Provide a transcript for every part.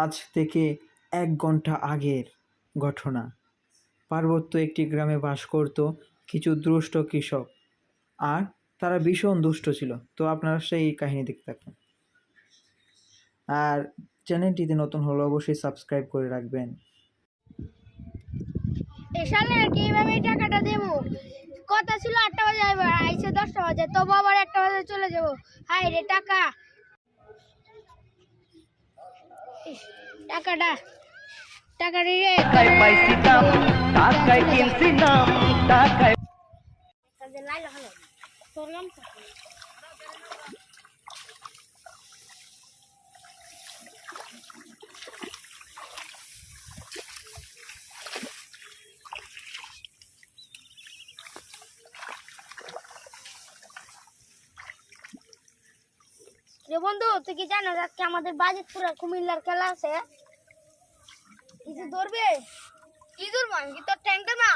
আজ থেকে এক ঘণ্টা আগের ঘটনা। পার্বত্য একটি গ্রামে বাস করত কিছু দুষ্ট কৃষক। আর তারা ভীষণ দুষ্ট ছিল। তো আপনারা সেই কাহিনী দেখতে থাকুন। আর চ্যানেলটিতে নতুন হলে অবশ্যই সাবস্ক্রাইব করে রাখবেন। এসালে আর কি টাকাটা দেবো? কথা ছিল আটটা বাজে আইসে দশটা বাজে, তবু আবার একটা বাজে চলে যাব। হাই রে টাকা! টাকাটা টাকাটা রে পাইছি দাম টাকায় কিনছি নাম টাকায় কাজে লাইলা হলো করলাম তো রে বন্ধু তুই কি জানো আজকে আমাদের বাজিতপুরে কুমিল্লার খেলা আছে? কিছু ধরবে? কি ধরবো আমি? কি তোর ট্যাঙ্ক না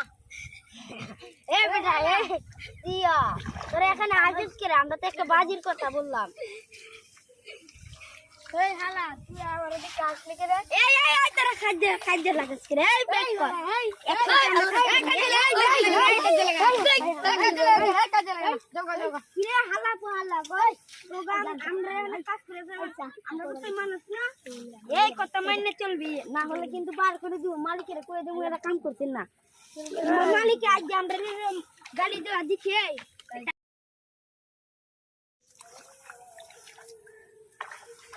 এ বেটা এ দিয়া। তোরা এখানে আসিস কে? আমরা তো একটা বাজির কথা বললাম। এই হালা তুই আমার ওদিকে আসলে কে রে? এই এই এই তোরা খাদ্য খাদ্য লাগাস কে এই বেশ কর। এই কিরে হালা পো হালা কই? প্রোগ্রাম আমরা এখানে কাজ করে ফেলছি আমরা তো মানুষ না? এই কথা মাইনে চলবি। না হলে কিন্তু বার করে দিব। মালিকের কই দেবো এরা কাম করছেন না। মালিক আজ আমরা গাড়ি দেওয়া দিচ্ছি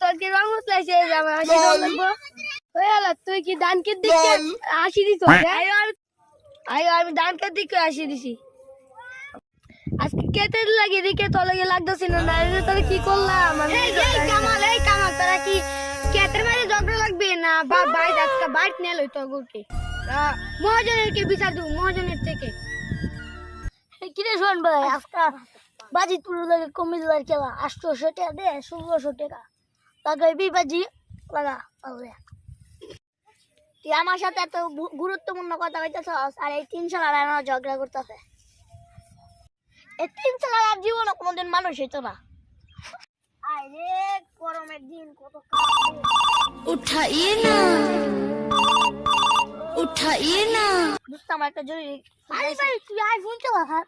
তোর কি রং উতলাইছে যে আমার হাসি লাগবো ওই হালা তুই কি ডানকের দিকে হাসি দিছ আয়ো আয়ো আমি ডানকের দিকে হাসি দিছি। আজকে কেতে লাগিয়ে দিকে তো লাগে লাগতেছে না না রে কি করলাম আমি এই কামাল এই কামাল তোরা কি কেতের মাঝে ঝগড়া লাগবে? না বা বাইট আজকে বাইট নিয়ে লই তো গুটি মহাজনের কে বিচার দেবো মহাজনের থেকে। কিরে শোন ভাই আজকে বাজিতপুর লাগে কুমিল্লার খেলা আটশোশো টাকা দে ষোলোশো টাকা। তাদের বিবাজি লাগা পাগলে আমার সাথে এত গুরুত্বপূর্ণ কথা হইতেছ আর এই তিন সালার ঝগড়া করতেছে। এই তিন সালার জীবনে কোনোদিন মানুষ হইতো না। আরে গরমের দিন কত উঠাইয়ে না। উঠাইয়ে না। বুঝতে আমার একটা জরুরি আরে ভাই তুই আইফোন চালা হ্যাঁ?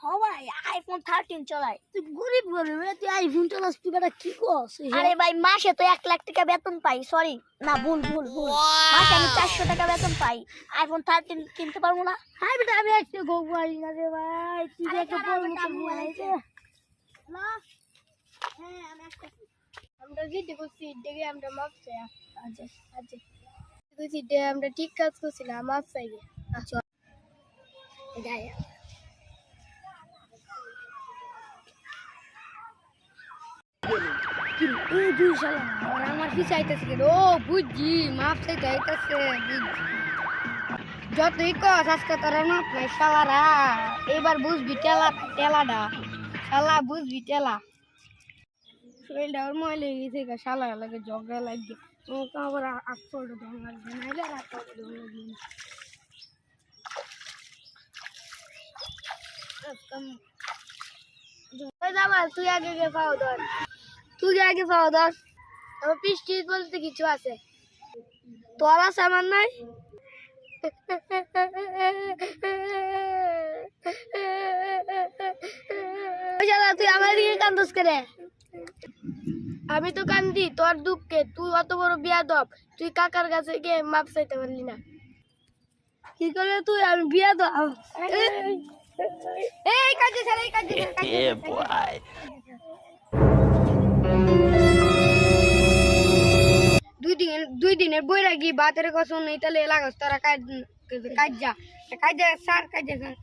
ভাই আইফোন থার্টিন চালাই তুই গরিব গরিব রে, তুই আইফোন চালাস তুই বেটা কি করস? আরে ভাই মাসে তো এক লাখ টাকা বেতন পাই সরি না ভুল ভুল ভুল। মাসে আমি চারশো টাকা বেতন পাই। আইফোন থার্টিন কিনতে পারব না। হ্যাঁ বেটা আমি একটা গো পারি না রে ভাই। তুই একটা বড় হ্যাঁ আমি একটা আমরা জিতে করছি দেখে আমরা মাপ চাই। আজ করছি আমরা ঠিক কাজ করছি না মাপ চাই আচ্ছা। এই দুই মাপ চাইতে আইতাছে, বুঝছি। যতই কস, আজকে তোরা মাপ এবার বুঝবি টেলা টেলাটা শালা, বুঝবি টেলা। শরীরটা ওর ময়লা গেছে শালা লাগে ঝগড়া লাগবে ওকে আবার তুই আগে গিয়ে পাও ধর। তুই আগে পাও ধর আমার বৃষ্টি বলতে কিছু আছে তোর আছে আমার নাই তুই আমার দিকে কান্দস করে আমি তো কান্দি তোর দুঃখে তুই অত বড় বিয়া দব তুই কাকার কাছে গিয়ে মাপ চাইতে পারলি না কি করে তুই আমি বিয়া দব এই কাজে ছাড়া এই কাজে দুই দিনের বৈরাগী বাতের কসম নেই তাহলে লাগাস তারা কাজ কাজ যা কাজ যা স্যার কাজ যা স্যার